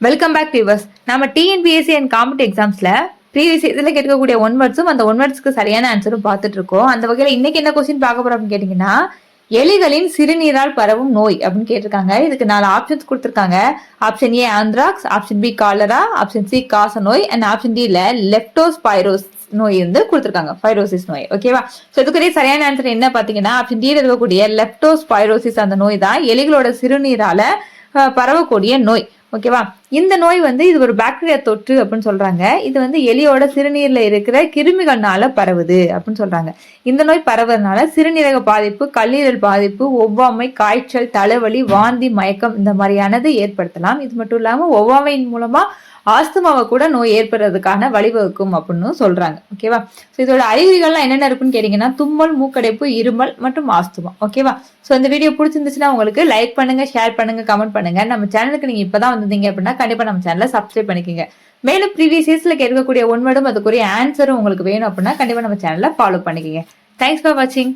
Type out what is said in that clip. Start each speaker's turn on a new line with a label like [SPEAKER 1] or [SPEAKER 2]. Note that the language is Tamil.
[SPEAKER 1] வெல்கம் பேக் வியூவர்ஸ் நம்ம டிஎன்பிஎஸ்சி அண்ட் காம்படி எக்ஸாம்ஸ்ல ப்ரீவியஸ் இதில் கேட்கக்கூடிய ஒன் வேர்ட்ஸும் அந்த ஒன் வேர்ட்ஸ்க்கு சரியான ஆன்சரும் பார்த்துட்டு இருக்கோம் அந்த வகையில் இன்னைக்கு என்ன கொஸ்டின் பார்க்க போறோம் அப்படின்னு கேட்டிங்கன்னா எலிகளின் சிறுநீரால் பரவும் நோய் அப்படின்னு கேட்டிருக்காங்க. இதுக்கு நாலு ஆப்ஷன்ஸ் கொடுத்துருக்காங்க. Option A anthrax option B cholera option C காச நோய் அண்ட் ஆப்ஷன் டியில் லெப்டோஸ் பைரோஸ் நோய் வந்து கொடுத்துருக்காங்க. ஃபைரோசிஸ் நோய் ஓகேவா ஸோ இதுக்குரிய சரியான ஆன்சர் என்ன பார்த்தீங்கன்னா ஆப்ஷன் டியில் இருக்கக்கூடிய லெப்டோஸ்பைரோசிஸ் அந்த நோய் தான் எலிகளோட சிறுநீரால பரவக்கூடிய நோய் ஓகேவா இந்த நோய் வந்து இது ஒரு பாக்டீரியா தொற்று அப்படின்னு சொல்றாங்க. இது வந்து எலியோட சிறுநீர்ல இருக்கிற கிருமிகள்னால பரவுது அப்படின்னு சொல்றாங்க. இந்த நோய் பரவுறதுனால சிறுநீரக பாதிப்பு கல்லீரல் பாதிப்பு ஒவ்வாமை காய்ச்சல் தலைவலி வாந்தி மயக்கம் இந்த மாதிரியானது ஏற்படுத்தலாம். இது மட்டும் இல்லாம ஒவ்வாமையின் மூலமா ஆஸ்துமாவை கூட நோய் ஏற்படுறதுக்கான வழிவகுக்கும் அப்படின்னு சொல்றாங்க. ஓகேவா ஸோ இதோட அறிகுறிகள்லாம் என்னென்ன இருக்குன்னு கேட்டீங்கன்னா தும்மல் மூக்கடைப்பு இருமல் மற்றும் ஆஸ்துமா. ஓகேவா ஸோ இந்த வீடியோ பிடிச்சிருந்துச்சுன்னா உங்களுக்கு லைக் பண்ணுங்க ஷேர் பண்ணுங்க கமெண்ட் பண்ணுங்க. நம்ம சேனலுக்கு நீங்க இப்பதான் வந்தீங்க அப்படின்னா கண்டிப்பா நம்ம சேனலை சப்ஸ்கிரைப் பண்ணிக்கோங்க. மேலும் ப்ரீவியஸ் இயர்ஸ்ல கேட்கக்கூடிய ஒன்வர்டும் அதுக்குரிய ஆன்சரும் உங்களுக்கு வேணும் அப்படின்னா கண்டிப்பா நம்ம சேனலை ஃபாலோ பண்ணிக்கோங்க. தேங்க்ஸ் ஃபார் வாட்சிங்